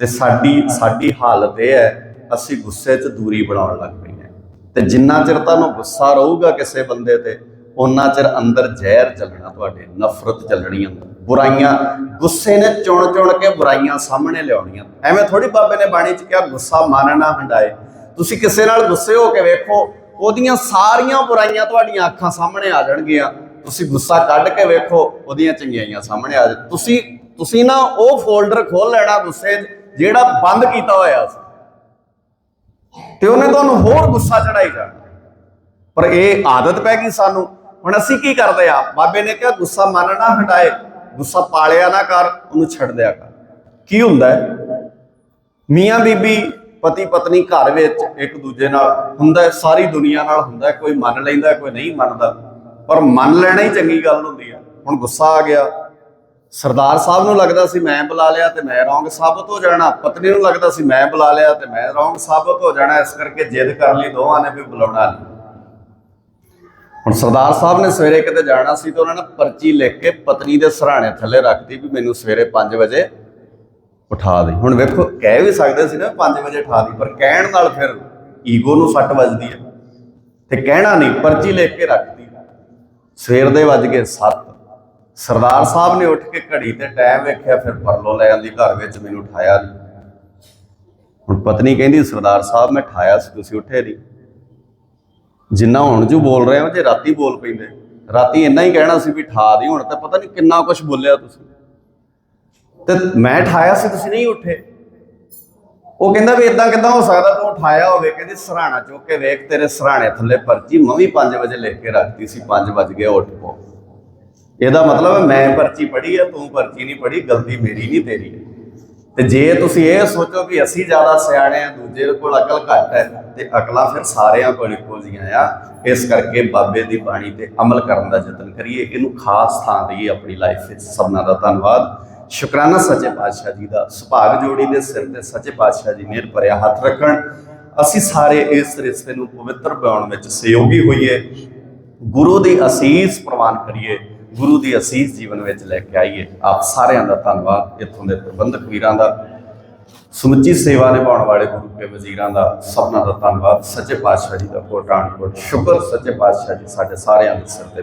ਤੇ ਸਾਡੀ ਸਾਡੀ ਹਾਲਤ ਇਹ ਹੈ, ਅਸੀਂ ਗੁੱਸੇ 'ਚ ਦੂਰੀ ਬਣਾਉਣ ਲੱਗ ਪਏ ਹਾਂ। ਤੇ ਜਿੰਨਾ ਚਿਰ ਤੁਹਾਨੂੰ ਗੁੱਸਾ ਰਹੂਗਾ ਕਿਸੇ ਬੰਦੇ ਤੇ ਉਹਨਾਂ ਚਿਰ ਅੰਦਰ ਜ਼ਹਿਰ ਚੱਲਣਾ ਤੁਹਾਡੇ, ਨਫ਼ਰਤ ਚੱਲਣੀ ਅੰਦਰ ਬੁਰਾਈਆਂ, ਗੁੱਸੇ ਨੇ ਚੁਣ ਚੁਣ ਕੇ ਬੁਰਾਈਆਂ ਸਾਹਮਣੇ ਲਿਆਉਣੀਆਂ। ਐਵੇਂ ਥੋੜੀ ਬਾਬੇ ਨੇ ਬਾਣੀ 'ਚ ਕਿਹਾ, ਗੁੱਸਾ ਮਨ ਨਾ ਹੰਡਾਏ। ਤੁਸੀਂ ਕਿਸੇ ਨਾਲ ਗੁੱਸੇ ਹੋ ਕੇ ਵੇਖੋ, ਉਹਦੀਆਂ ਸਾਰੀਆਂ ਬੁਰਾਈਆਂ ਤੁਹਾਡੀਆਂ ਅੱਖਾਂ ਸਾਹਮਣੇ ਆ ਜਾਣਗੀਆਂ। ਤੁਸੀਂ ਗੁੱਸਾ ਕੱਢ ਕੇ ਵੇਖੋ, ਉਹਦੀਆਂ ਚੰਗਿਆਈਆਂ ਸਾਹਮਣੇ ਆ ਜਾ ਤੁਸੀਂ ਤੁਸੀਂ ਨਾ ਉਹ ਫੋਲਡਰ ਖੋਲ ਲੈਣਾ ਗੁੱਸੇ 'ਚ ਜਿਹੜਾ ਬੰਦ ਕੀਤਾ ਹੋਇਆ ਸੀ। ਤੇ ਉਹਨੇ ਤੁਹਾਨੂੰ ਹੋਰ ਗੁੱਸਾ ਚੜਾਈ ਜਾਣਾ। ਪਰ ਇਹ ਆਦਤ ਪੈ ਗਈ ਸਾਨੂੰ। ਹੁਣ ਅਸੀਂ ਕੀ ਕਰਦੇ ਆ? ਬਾਬੇ ਨੇ ਕਿਹਾ, ਗੁੱਸਾ ਮਨ ਨਾ ਹਟਾਏ, ਗੁੱਸਾ ਪਾਲਿਆ ਨਾ ਕਰ, ਉਹਨੂੰ ਛੱਡ ਦਿਆ ਕਰ। ਕੀ ਹੁੰਦਾ ਹੈ? ਮੀਆਂ ਬੀਬੀ, ਪਤੀ ਪਤਨੀ ਘਰ ਵਿੱਚ ਇੱਕ ਦੂਜੇ ਨਾਲ ਹੁੰਦਾ ਸਾਰੀ ਦੁਨੀਆ ਨਾਲ ਹੁੰਦਾ ਕੋਈ ਮੰਨ ਲੈਂਦਾ ਕੋਈ ਨਹੀਂ ਮੰਨਦਾ। ਪਰ ਮੰਨ ਲੈਣਾ ਹੀ ਚੰਗੀ ਗੱਲ ਹੁੰਦੀ ਆ। ਹੁਣ ਗੁੱਸਾ ਆ ਗਿਆ। ਸਰਦਾਰ ਸਾਹਿਬ ਨੂੰ ਲੱਗਦਾ ਸੀ ਮੈਂ ਬੁਲਾ ਲਿਆ ਤੇ ਮੈਂ ਰੌਂਗ ਸਾਬਤ ਹੋ ਜਾਣਾ। ਪਤਨੀ ਨੂੰ ਲੱਗਦਾ ਸੀ ਮੈਂ ਬੁਲਾ ਲਿਆ ਤੇ ਮੈਂ ਰੌਂਗ ਸਾਬਤ ਹੋ ਜਾਣਾ। ਇਸ ਕਰਕੇ ਜਿੱਦ ਕਰ ਲਈ ਦੋਵਾਂ ਨੇ ਵੀ ਬੁਲਾਉਣਾ ਨਹੀਂ। ਹੁਣ ਸਰਦਾਰ ਸਾਹਿਬ ਨੇ ਸਵੇਰੇ ਕਿਤੇ ਜਾਣਾ ਸੀ ਤੇ ਉਹਨਾਂ ਨੇ ਪਰਚੀ ਲਿਖ ਕੇ ਪਤਨੀ ਦੇ ਸਰਾਣੇ ਥੱਲੇ ਰੱਖਤੀ ਵੀ ਮੈਨੂੰ ਸਵੇਰੇ 5 ਵਜੇ ਉਠਾ ਦੇ। ਹੁਣ ਵੇਖੋ, ਕਹਿ ਵੀ ਸਕਦੇ ਸੀ ਨਾ 5 ਵਜੇ ਉਠਾ ਦੀ, ਪਰ ਕਹਿਣ ਨਾਲ ਫਿਰ ਈਗੋ ਨੂੰ ਸੱਟ ਵੱਜਦੀ ਹੈ ਤੇ ਕਹਿਣਾ ਨਹੀਂ, ਪਰਚੀ ਲਿਖ ਕੇ ਰੱਖ। ਸਵੇਰ ਦੇ ਵੱਜ ਗਏ 7 ਸਰਦਾਰ ਸਾਹਿਬ ਨੇ ਉੱਠ ਕੇ ਘੜੀ ਤੇ ਟਾਈਮ ਵੇਖਿਆ, ਫਿਰ ਪਰਲੋ ਲੈ ਆਂਦੀ, ਘਰ ਵਿੱਚ ਮੈਨੂੰ ਉਠਾਇਆ ਨਹੀਂ ਹੁਣ ਪਤਨੀ ਕਹਿੰਦੀ, ਸਰਦਾਰ ਸਾਹਿਬ, ਮੈਂ ਠਾਇਆ ਸੀ, ਤੁਸੀਂ ਉੱਠੇ ਨਹੀਂ ਜਿੰਨਾ ਹੁਣ ਜੂ ਬੋਲ ਰਹੇ ਹੋ, ਜੇ ਰਾਤੀ ਬੋਲ ਪੈਂਦੇ। ਰਾਤੀ ਇੰਨਾ ਹੀ ਕਹਿਣਾ ਸੀ ਵੀ ਠਾ ਦੀ ਹੁਣ, ਤਾਂ ਪਤਾ ਨਹੀਂ ਕਿੰਨਾ ਕੁਝ ਬੋਲਿਆ ਤੁਸੀਂ। ਤੇ ਮੈਂ ਠਾਇਆ ਸੀ, ਤੁਸੀਂ ਨਹੀਂ ਉੱਠੇ। ਉਹ ਕਹਿੰਦਾ ਵੀ ਇਦਾਂ ਕਿਦਾਂ ਹੋ ਸਕਦਾ ਤੂੰ ਉਠਾਇਆ ਹੋਵੇ, ਕਹਿੰਦੀ ਸਰਾਣਾ ਚੁੱਕ ਕੇ ਵੇਖ ਤੇਰੇ ਸਰਾਣੇ ਥੱਲੇ ਪਰਚੀ, ਮੈਂ ਵੀ 5 ਵਜੇ ਲਿਖ ਕੇ ਰੱਖਤੀ ਸੀ 5 ਵਜ ਗਏ ਉੱਠ ਪੋ। ਇਹਦਾ ਮਤਲਬ ਹੈ ਮੈਂ ਪਰਚੀ ਪੜ੍ਹੀ ਹੈ ਤੂੰ ਪਰਚੀ ਨਹੀਂ ਪੜ੍ਹੀ, ਗਲਤੀ ਮੇਰੀ ਨਹੀਂ ਤੇਰੀ। ਹੈ ਤੇ ਜੇ ਤੁਸੀਂ ਇਹ ਸੋਚੋ ਵੀ ਅਸੀਂ ਜ਼ਿਆਦਾ ਸਿਆਣੇ ਆ, ਦੂਜੇ ਕੋਲ ਅਕਲ ਘੱਟ ਹੈ, ਤੇ ਅਕਲਾਂ ਫਿਰ ਸਾਰਿਆਂ ਕੋਲ ਇੱਕੋ ਜਿਹੀਆਂ ਆ, ਇਸ ਕਰਕੇ ਬਾਬੇ ਦੀ ਬਾਣੀ ਤੇ ਅਮਲ ਕਰਨ ਦਾ ਯਤਨ ਕਰੀਏ, ਇਹਨੂੰ ਖਾਸ ਥਾਂ ਦੇਈਏ ਆਪਣੀ ਲਾਈਫ ਵਿੱਚ। ਸਭਨਾਂ ਦਾ ਧੰਨਵਾਦ। ਸ਼ੁਕਰਾਨਾ ਸੱਚੇ ਪਾਤਸ਼ਾਹ ਜੀ ਦਾ। ਸੁਭਾਗ ਜੋੜੀ ਦੇ ਸਿਰ ਤੇ ਸੱਚੇ ਪਾਤਸ਼ਾਹ ਜੀ ਮਿਹਰ ਭਰਿਆ ਹੱਥ ਰੱਖਣ। ਅਸੀਂ ਸਾਰੇ ਇਸ ਰਿਸ਼ਤੇ ਨੂੰ ਪਵਿੱਤਰ ਬਣਾਉਣ ਵਿੱਚ ਸਹਿਯੋਗੀ ਹੋਈਏ। ਗੁਰੂ ਦੀ ਅਸੀਸ ਪ੍ਰਵਾਨ ਕਰੀਏ। ਗੁਰੂ ਦੀ ਅਸੀਸ ਜੀਵਨ ਵਿੱਚ ਲੈ ਕੇ ਆਈਏ। ਆਪ ਸਾਰਿਆਂ ਦਾ ਧੰਨਵਾਦ। ਇੱਥੋਂ ਦੇ ਪ੍ਰਬੰਧਕ ਵੀਰਾਂ ਦਾ, ਸਮੁੱਚੀ ਸੇਵਾ ਨਿਭਾਉਣ ਵਾਲੇ ਗੁਰੂ ਕੇ ਵਜ਼ੀਰਾਂ ਦਾ ਸਭਨਾਂ ਦਾ ਧੰਨਵਾਦ। ਸੱਚੇ ਪਾਤਸ਼ਾਹ ਜੀ ਦਾ ਕੋਟਾਨ ਕੋਟ ਸ਼ੁਕਰ ਸੱਚੇ ਪਾਤਸ਼ਾਹ ਜੀ ਸਾਡੇ ਸਾਰਿਆਂ ਦੇ ਸਿਰ ਤੇ